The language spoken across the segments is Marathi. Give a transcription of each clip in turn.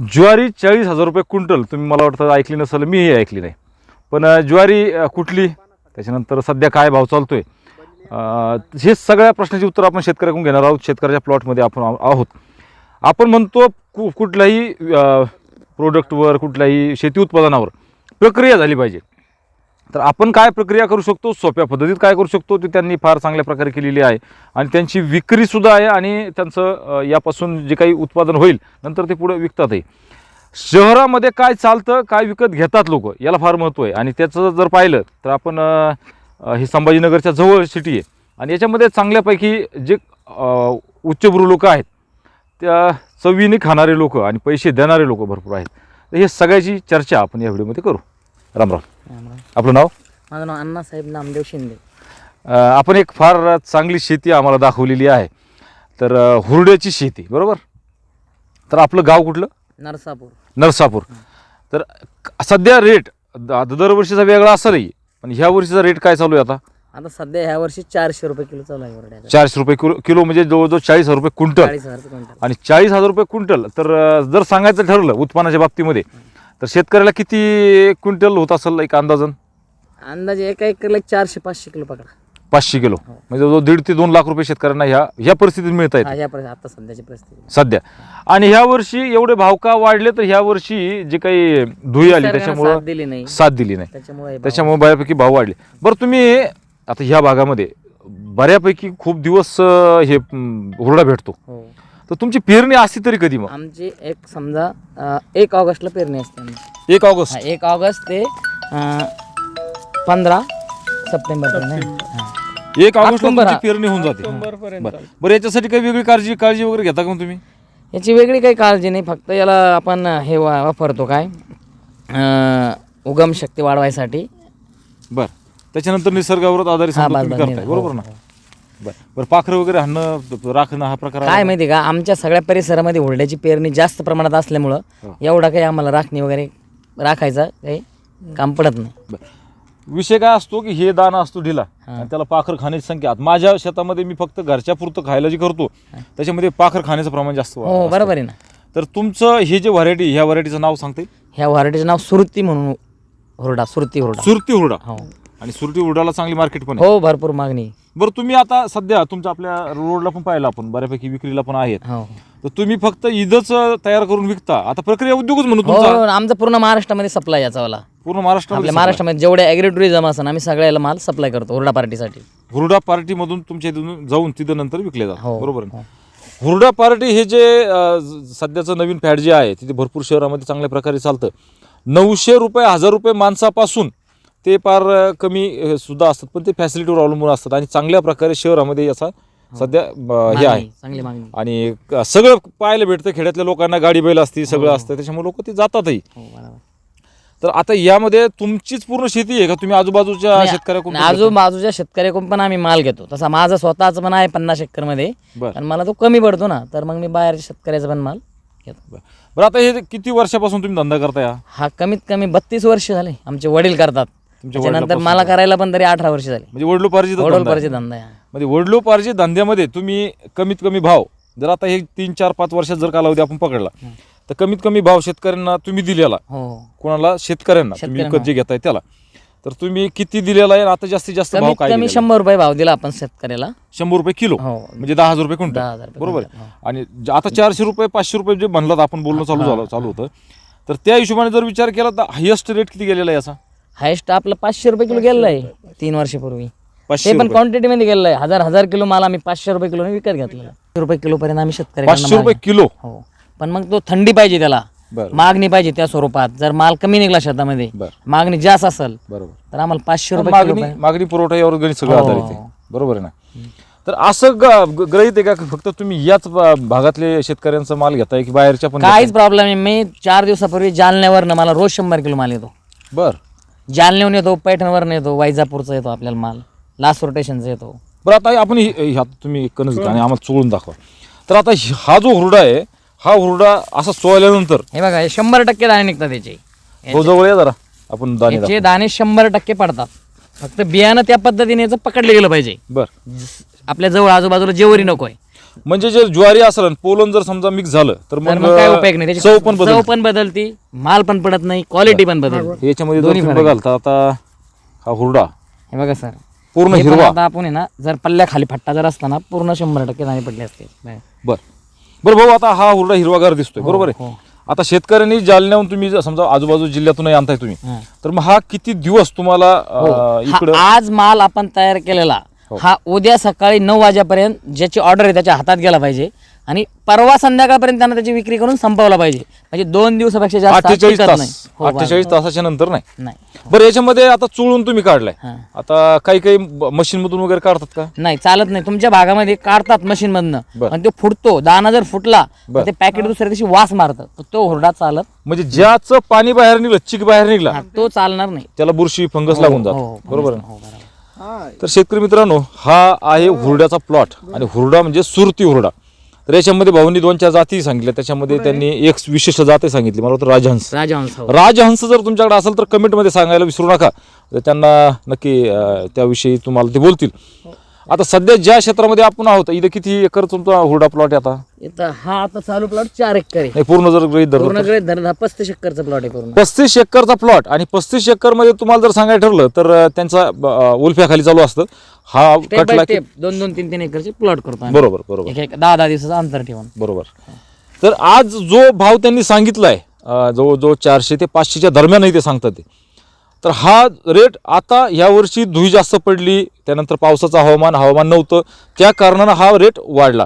ज्वारी चाळीस हजार रुपये क्विंटल. तुम्ही मला वाटतं ऐकली नसेल मीही ऐकली नाही. पण ज्वारी कुठली? त्याच्यानंतर सध्या काय भाव चालतो आहे हे सगळ्या प्रश्नाची उत्तर आपण शेतकऱ्याकडून घेणार आहोत शेतकऱ्याच्या प्लॉटमध्ये आपण आहोत. आपण म्हणतो कु कुठल्याही प्रोडक्टवर कुठल्याही शेती उत्पादनावर प्रक्रिया झाली पाहिजे. तर आपण काय प्रक्रिया करू शकतो? सोप्या पद्धतीत काय करू शकतो? ते त्यांनी फार चांगल्या प्रकारे केलेली आहे. आणि त्यांची विक्रीसुद्धा आहे आणि त्यांचं यापासून जे काही उत्पादन होईल नंतर ते पुढे विकतातही. शहरामध्ये काय चालतं काय विकत घेतात लोक याला फार महत्त्व आहे. आणि त्याचं जर पाहिलं तर आपण हे संभाजीनगरच्या जवळ सिटी आहे. आणि याच्यामध्ये चांगल्यापैकी जे उच्चभ्रू लोक आहेत त्या चवीने खाणारे लोक आणि पैसे देणारे लोक भरपूर आहेत. तर हे सगळ्याची चर्चा आपण या व्हिडिओमध्ये करू. राम राम. आपलं नाव? माझं नाव अण्णासाहेब नामदेव शिंदे. आपण एक फार चांगली शेती आम्हाला दाखवलेली आहे. तर हुरड्याची शेती बरोबर? तर आपलं गाव कुठलं? नरसापूर. नरसापूर. तर सध्या रेट दरवर्षीचा वेगळा असेलही पण ह्या वर्षीचा रेट काय चालू आहे आता? आता सध्या ह्या वर्षी चारशे रुपये किलो चालू आहे चारशे रुपये किलो किलो म्हणजे जवळजवळ चाळीस हजार रुपये क्विंटल. चाळीस हजार रुपये क्विंटल. आणि चाळीस हजार रुपये क्विंटल. तर जर सांगायचं ठरलं उत्पन्नाच्या बाबतीमध्ये तर शेतकऱ्याला किती क्विंटल होत असेल एक अंदाजन? अंदाजे एका एकरला एक चारशे पाचशे किलो पकडा. पाचशे किलो. म्हणजे जवळजवळ दीड ते दोन लाख रुपये शेतकऱ्यांना ह्या ह्या परिस्थितीत मिळत आहेत हा, या परिस्थिती आता सध्याची परिस्थिती. सध्या. आणि ह्या वर्षी एवढे भाव का वाढले तर ह्या वर्षी जे काही धुई आली निसर्गानं त्याच्यामुळं साथ दिली नाही. साथ दिली नाही. त्याच्यामुळे हे भाव- त्याच्यामुळे बऱ्यापैकी भाव वाढले. बरं तुम्ही आता ह्या भागामध्ये बऱ्यापैकी खूप दिवस अं, हे हुरडा भेटतो. हो. तर तुमची पेरणी असती तरी कधी मग? आमची एक समजा अं, एक ऑगस्टला पेरणी असते आमची. एक ऑगस्ट? हा, एक ऑगस्ट ते पंधरा सप्टेंबर पर्यंत. हा. एक ऑगस्ट ऑक्टोबर, हा. पेरणी होऊन जाते. बरं. बरं याच्यासाठी काही वेगळी काळजी काळजी वगैरे घेता का मग तुम्ही? याची वेगळी काही काळजी नाही फक्त याला आपण हे वा- वापरतो काय? अं, उगम शक्ती वाढवायसाठी. बरं. त्याच्यानंतर निसर्गावर आधारित हा, समजा बस- तुम्ही बस, करताय. हो, बरोबर ना? बरं. बरं पाखरं वगैरे हाणणं राखणं हा प्रकार काय माहिती का? आमच्या सगळ्या परिसरामध्ये हुरड्याची पेरणी जास्त प्रमाणात असल्यामुळं हो. एवढा काही आम्हाला राखणी वगैरे राखायचा काही काम पडत नाही. बरं. विषय काय असतो की हे दाना असतो ढिला आणि त्याला पाखर खाण्याची संख्या. आता माझ्या शेतामध्ये मी फक्त घरच्या पुरतं खायला जे करतो त्याच्यामध्ये पाखर खाण्याचं प्रमाण जास्त हो. बरोबर आहे ना. तर तुमचं हे जे व्हरायटी ह्या व्हरायटीचं नाव सांगते ह्या व्हरायटीचं नाव सुरती म्हणून हुरडा सुरती हुरडा. सुरती हुरडा. हो. आणि सुरती हुरडाला चांगली मार्केट पण आहे. हो भरपूर मागणी. बरं तुम्ही आता सध्या तुमच्या आपल्या रोडला पण पाहिलं आपण बऱ्यापैकी विक्रीला पण आहेत. हो. तर तुम्ही फक्त ईदच तयार करून विकता. आता प्रक्रिया उद्योगच म्हणून हो तुमचा. आमचं पूर्ण महाराष्ट्रामध्ये सप्लाय याचावाला. पूर्ण महाराष्ट्रामध्ये आपल्या महाराष्ट्रामध्ये जेवढे ॲग्री टुरिझम असं आम्ही सगळ्याला माल सप्लाय करतो हुरडा पार्टीसाठी. हुरडा पार्टीमधून तुमच्या इथून जाऊन तिथं नंतर विकले जातात. हो, बरोबर आहे ना? हुरडा पार्टी हे जे अं, ज- सध्याचं नवीन फॅट जे आहे तिथे भरपूर शहरामध्ये चांगल्या प्रकारे चालतं. नऊशे रुपये हजार रुपये माणसापासून ते फार कमी सुद्धा असतात. पण ते फॅसिलिटीवर अवलंबून असतात. आणि चांगल्या प्रकारे शहरामध्ये याचा सध्या हे आहे. मागणी, चांगली मागणी. आणि सगळं पाहायला भेटतं. खेड्यातल्या लोकांना गाडी बैल असते सगळं असतं. त्याच्यामुळे लोक ते जातातही. हो तर आता यामध्ये तुमचीच पूर्ण शेती आहे का? तुम्ही आजूबाजूच्या शेतकऱ्याकडून आजूबाजूच्या शेतकऱ्याकडून पण आम्ही माल घेतो. तसा माझा स्वतःच पण आहे पन्नास एकरमध्ये आणि मला तो कमी पडतो ना. तर मग मी बाहेरच्या शेतकऱ्याचा पण माल घेतो. बरं आता हे किती वर्षापासून तुम्ही धंदा करताय हा? हा कमीत कमी बत्तीस वर्ष झाले. आमचे वडील करतात. तुमच्या त्याच्यानंतर मला करायला पण तरी अठरा वर्ष झाले. म्हणजे वडलोपार्जित धंदा. आहे. वडोलपरचे धंदा आहे. हा. म्हणजे वडलोपार्जित धंद्यामध्ये तुम्ही कमीत कमी भाव जर आता हे तीन चार पाच वर्षात जर कालावधी आपण पकडला तर कमीत कमी भाव शेतकऱ्यांना तुम्ही दिलेला. हो. कोणाला? शेतकऱ्यांना. तुम्ही विकत जे घेताय त्याला. तर तुम्ही किती दिलेला आहे आणि आता जास्तीत जास्त भाव कमीत काय कमी दिलेला आहे? शंभर रुपये भाव दिला आपण शेतकऱ्याला. शंभर रुपये किलो. हो. म्हणजे दहा हजार रुपये दहा क्विंटल हजार रुपये बरोबर क्विंटल, आहे आणि ज- आता चारशे रुपये पाचशे रुपये जे म्हणलात आपण बोलणं चालू झालं चालू होतं. तर त्या हिशोबाने जर विचार केला तर हायेस्ट रेट किती गेलेला आहे याचा? हायस्ट आपलं पाचशे रुपये किलो गेलेलं आहे तीन वर्षापूर्वी. पाचशे ते पण क्वांटिटी मध्ये गेलेलं आहे हजार हजार किलो माल आम्ही पाचशे रुपये किलो विकत घेतलेला. रुपये किलो पर्यंत आम्ही पाचशे रुपये किलो? हो. पण मग तो थंडी पाहिजे त्याला. बरं मागणी पाहिजे त्या स्वरूपात. जर माल कमी निघला शेतामध्ये बरं. मागणी जास्त असेल बरोबर. तर आम्हाला पाचशे रुपये किलो मागणी मागणी पुरवठा यावर गणित सगळं हो. आधारित आहे. बरोबर आहे ना? तर असं ग- ग- गृहीत आहे का? की फक्त तुम्ही याच भा- भागातले शेतकऱ्यांचा माल घेताय की बाहेरच्या पण काहीच प्रॉब्लेम नाही. मी चार दिवसापूर्वी जालन्यावरनं मला रोज शंभर किलो माल येतो? बर. जालन्याहून येतो पैठणवरनं येतो वैजापूरचा येतो आपल्याला माल लास्ट रोटेशनचा येतो. बरं आता आपण ही- ह्यात तुम्ही कणस घ्या आणि आम्हाला चोळून दाखवा. तर आता हि- हा जो हुरडा आहे हा हुरडा असा चोळल्यानंतर हे बघा हे शंभर टक्के दाणे निघतात त्याचे तो जवळ या जरा आपण दाणे याचे दाणे शंभर टक्के पडतात. फक्त बियाणं त्या पद्धतीने याचं पकडलं गेलं पाहिजे. बर. आपल्या जवळ आजूबाजूला जेवरी नको आहे म्हणजे जर ज्वारी असेल आणि पोलन जर समजा मिक्स झालं तर तर मग मग काय उपयोग नाही. त्याची चव पण चव बदल पण बदलती माल पण पडत नाही क्वालिटी पण बदलते. याच्यामध्ये जर दोन्ही तुम्ही फरक बघाल तर आता हा हुरडा. हे बघा सर. पूर्ण हे पण हिरवा. आता आपण आहे ना जर पल्ल्या खाली फट्टा जर असताना पूर्ण शंभर टक्के दाणे पडले असते. बर. बरं. भाऊ आता हा हुरडा हिरवागार दिसतोय बरोबर आहे? हो. आता शेतकऱ्यांनी जालन्याहून तुम्ही जर समजा आजूबाजू जिल्ह्यातूनही आणताय तुम्ही हा. तर मग हा किती दिवस तुम्हाला हो. अं, हा इकडं आज माल आपण तयार केलेला हो. हा उद्या सकाळी नऊ वाजेपर्यंत ज्याची ऑर्डर आहे त्याच्या हातात गेला पाहिजे आणि परवा संध्याकाळपर्यंत त्यांना त्याची विक्री करून संपवला पाहिजे म्हणजे दोन दिवसापेक्षा जास्त अठ्ठेचाळीस टिकत तास नाही. हो. अठ्ठेचाळीस तासाच्या नंतर नाही नाही बरं याच्यामध्ये आता चुळून तुम्ही काढलाय हा. आता काही काही मशीन मधून वगैरे काढतात का नाही चालत नाही तुमच्या भागामध्ये काढतात मशीन मधनं बर. पण तो फुटतो दाना जर फुटला बर. तर ते पॅकेट दुसऱ्या दिवशी वास मारतं तर तो हुरडा चालत म्हणजे ज्याचं पाणी बाहेर निघलं चिक बाहेर निघला हा, तो चालणार नाही त्याला बुरशी फंगस हो, लागून हो, जात हो, बरोबर ना? बरोबर. तर शेतकरी मित्रांनो हा आहे हुरड्याचा प्लॉट आणि हुरडा म्हणजे सुरती हुरडा. तर याच्यामध्ये भाऊंनी दोन चार जाती सांगितल्या. त्याच्यामध्ये त्यांनी एक विशिष्ट जाती सांगितली. मला वाटतं राजहंस. राजहंस हो. राजहंस जर तुमच्याकडे असेल तर कमेंटमध्ये सांगायला विसरू नका. तर त्यांना नक्की त्याविषयी तुम्हाला ते बोलतील. आता सध्या ज्या क्षेत्रामध्ये आपण आहोत इथं किती एकर तुमचा हुरडा प्लॉट आहे आता? इथं हा आता चालू प्लॉट चार एकर आहे. नाही पूर्ण जर गृहीत धरलं पूर्ण गृहीत धरून हा पस्तीस एकरचा प्लॉट आहे पूर्ण. पस्तीस एकरचा प्लॉट आणि पस्तीस एकरमध्ये तुम्हाला जर सांगायला ठरलं तर अं, त्यांचा अं, उल्फ्या खाली चालू असतं. हा स्टेप बाय कटला की स्टेप दोन दोन तीन तीन एकरचे प्लॉट करतो आम्ही. बरोबर बरोबर. एक एक दहा दहा दिवसाचं अंतर ठेवून. बरोबर. तर आज जो भाव त्यांनी सांगितलाय अं, जो जो चारशे ते पाचशेच्या दरम्यानही ते सांगतात ते. तर हा रेट आता यावर्षी धुई जास्त पडली त्यानंतर पावसाचं हवामान हवामान नव्हतं त्या कारणानं हा रेट वाढला.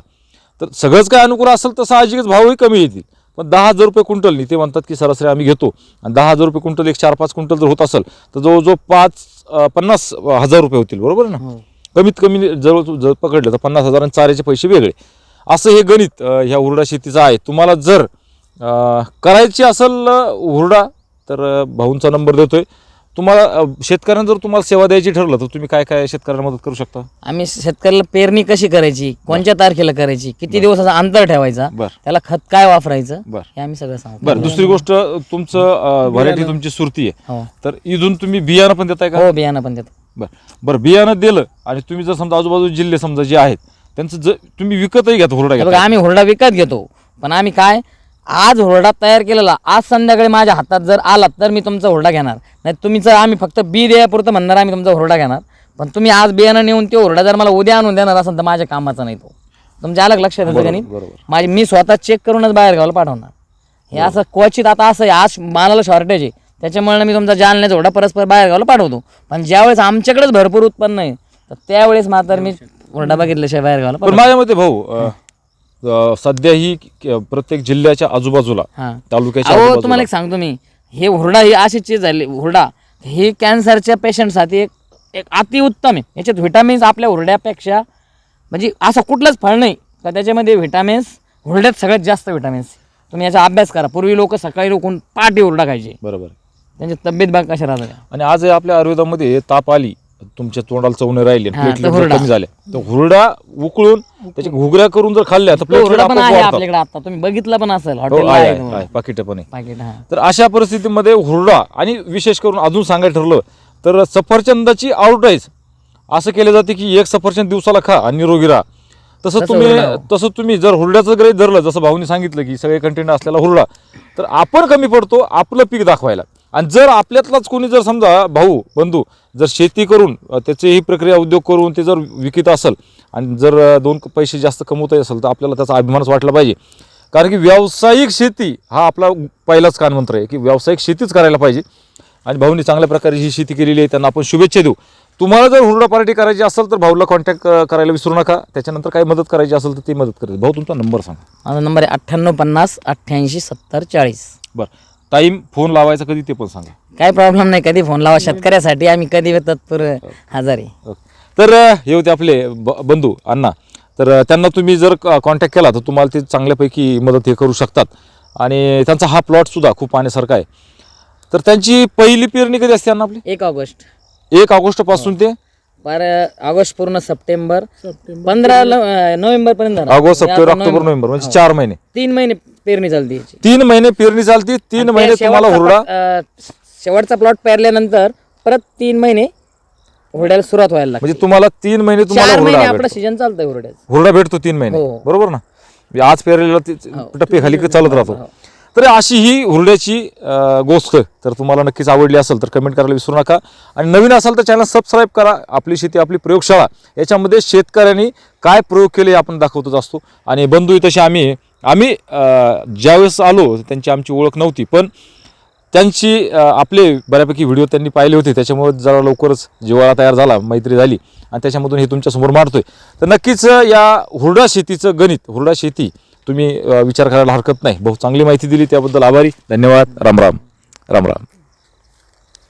तर सगळंच काय अनुकूल असेल तर साहजिकच भावही कमी येतील. पण दहा हजार रुपये क्विंटलनी ते म्हणतात की सरासरी आम्ही घेतो. आणि दहा हजार रुपये क्विंटल एक चार पाच क्विंटल जर होत असेल तर जवळजवळ पाच पन्नास हजार रुपये होतील बरोबर ना? हो. कमीत कमी जवळ जर पकडलं तर पन्नास हजार आणि चाऱ्याचे पैसे वेगळे. असं हे गणित ह्या हुरडा शेतीचं आहे. तुम्हाला जर करायची असेल हुरडा तर भाऊंचा नंबर देतोय. तुम्हाला शेतकऱ्यांना जर तुम्हाला सेवा द्यायची ठरलं तर तुम्ही काय काय शेतकऱ्यांना मदत करू शकता? आम्ही शेतकऱ्याला पेरणी कशी करायची कोणत्या तारखेला करायची किती दिवसाचा अंतर ठेवायचा बर. त्याला खत काय वापरायचं बर. हे आम्ही सगळं सांगतो. बरं दुसरी गोष्ट तुमचं व्हरायटी तुमची सुरती आहे. हो. तर इथून तुम्ही बियाणं पण देताय का? हो बियाणं पण देतो. बरं. बरं बियाणं दिलं आणि तुम्ही जर समजा आजूबाजू जिल्हे समजा जे आहेत त्यांचं जर तुम्ही विकतही घ्या हुरडा हे घ्या आम्ही हुरडा विकत घेतो पण आम्ही काय आज हुरडा तयार केलेला आज संध्याकाळी माझ्या हातात जर आलात तर मी तुमचा हुरडा घेणार. नाही तुम्हीचं आम्ही फक्त बी द्यापुरतं म्हणणार आम्ही तुमचा हुरडा घेणार. पण तुम्ही आज बियाणं नेऊन ते हुरडा जर मला उद्या आणून देणार असेल तर माझ्या कामाचा नाही तो. तुमच्या अलग लक्षात येतं बरोबर माझी मी स्वतः चेक करूनच बाहेर गावाला पाठवणार. हे असं क्वचित आता असं आहे आज मालाला शॉर्टेज आहे. त्याच्यामुळे मी तुमचा जालण्याचा हुरडा परस्पर बाहेर गावाला पाठवतो. पण ज्यावेळेस आमच्याकडेच भरपूर उत्पन्न आहे तर त्यावेळेस मात्र मी हुरडा बघितल्याशिवाय बाहेर गावाला पण माझ्या मते भाऊ अं, अं, सध्या ही क- प्रत्येक जिल्ह्याच्या आजूबाजूला हां. तालुक्याच्या अहो आजूबाजूला. तुम्हाला एक सांगतो मी. हे हुरडा ही अशी चीज झाली हुरडा. ही कॅन्सरच्या पेशंटसाठी एक एक अतिउत्तम आहे. याच्यात व्हिटॅमिन्स आपल्या हुरड्यापेक्षा म्हणजे असं कुठलंच फळ नाही का त्याच्यामध्ये व्हिटॅमिन्स हुरड्यात सगळ्यात जास्त व्हिटॅमिन्स तुम्ही याचा अभ्यास करा. पूर्वी लोक सकाळी रोखून पाठी हुरडा खायचे. बरोबर. त्यांची तब्येत बाग कशा राहतात आणि आज आपल्या आयुर्वेदामध्ये ताप आली तुमच्या तोंडाला चवणे राहिली हां, हुरडा. कमी झाल्या तर हुरडा उकळून त्याच्या घुगऱ्या करून जर खाल्ल्या तर तो प्लेटलेट हुरडा पण आपोआप आहे वाढतात. आपल्याकडे आता तुम्ही बघितलं पण असेल हो आहे आहे पाकिटं पण आहे पाकिट हा तर अशा परिस्थितीमध्ये हुरडा आणि विशेष करून अजून सांगायला ठरलं तर सफरचंदाची आउटराईज असं केलं जाते की एक सफरचंद दिवसाला खा आणि निरोगी राहा तसं तसं तुम्ही हुरडा. तसं तुम्ही जर हुरड्याचं ग्रहित धरलं जसं भाऊनी सांगितलं की सगळे कंटेंट असलेला हुरडा तर आपण कमी पडतो आपलं पीक दाखवायला आणि जर आपल्यातलाच कोणी जर समजा भाऊ बंधू जर शेती करून त्याची ही प्रक्रिया उद्योग करून ते जर विकत असेल आणि जर दोन पैसे जास्त कमवता असेल तर आपल्याला त्याचा अभिमानच वाटला पाहिजे. कारण की व्यावसायिक शेती हा आपला पहिलाच कानमंत्र आहे की व्यावसायिक शेतीच करायला पाहिजे. आणि भाऊनी चांगल्या प्रकारे ही शेती केलेली आहे त्यांना आपण शुभेच्छा देऊ. तुम्हाला जर हुरडा पार्टी करायची असेल तर भाऊला कॉन्टॅक्ट करायला विसरू नका. त्याच्यानंतर काही मदत करायची असेल तर ती मदत करेल. भाऊ तुमचा नंबर सांगा. माझा नंबर आहे अठ्ठ्याण्णव पन्नास अठ्ठ्याऐंशी सत्तर चाळीस. बरं. टाईम फोन लावायचा कधी ते पण सांगा. काय प्रॉब्लेम नाही कधी फोन लावा शेतकऱ्यासाठी आम्ही कधी तत्पर हजर आहे. तर हे होते आपले ब बंधू अण्णा. तर त्यांना तुम्ही जर कॉन्टॅक्ट केला तर तुम्हाला ते चांगल्यापैकी मदत हे करू शकतात. आणि त्यांचा हा प्लॉटसुद्धा खूप पाहण्यासारखा आहे. तर त्यांची पहिली पेरणी कधी असते अण्णा आपली? एक ऑगस्ट. एक ऑगस्टपासून ते? बार ऑगस्ट पूर्ण सप्टेंबर. पंधरा नोव्हेंबर पर्यंत. ऑगस्ट सप्टेंबर ऑक्टोबर नोव्हेंबर म्हणजे चार महिने. तीन महिने पेरणी चालते याची. तीन महिने पेरणी चालती तीन आणि महिने तुम्हाला शेवटचा हुरडा? अं, शेवटचा प्लॉट पेरल्यानंतर परत तीन महिने हुरड्याला सुरुवात व्हायला लागते म्हणजे तुम्हाला तीन महिने तुम्हाला चार महिने हुरडा आपला भेटतो. सीजन चालतंय हुरड्याचं. हुरडा भेटतो तीन महिने. हो. बरोबर ना? म्हणजे आज पेरलेला ते- टप्पे खाली चालत राहतो. हो. तर अशी ही हुरड्याची अं, गोष्ट तर तुम्हाला नक्कीच आवडली असेल तर कमेंट करायला विसरू नका. आणि नवीन असाल तर चॅनल सबस्क्राईब करा. आपली शेती आपली प्रयोगशाळा याच्यामध्ये शेतकऱ्यांनी काय प्रयोग केले हे आपण दाखवतच असतो. आणि बंधू तसे आम्ही आम्ही ज्यावेळेस आलो त्यांची आमची ओळख नव्हती पण त्यांची आपले बऱ्यापैकी व्हिडिओ त्यांनी पाहिले होते. त्याच्यामुळे जरा लवकरच जिवाळा तयार झाला मैत्री झाली आणि त्याच्यामधून हे तुमच्यासमोर मांडतोय. तर नक्कीच या हुरडा शेतीचं गणित हुरडा शेती तुम्ही विचार करायला हरकत नाही. बहुत चांगली माहिती दिली त्याबद्दल आभारी. धन्यवाद. राम राम. राम राम.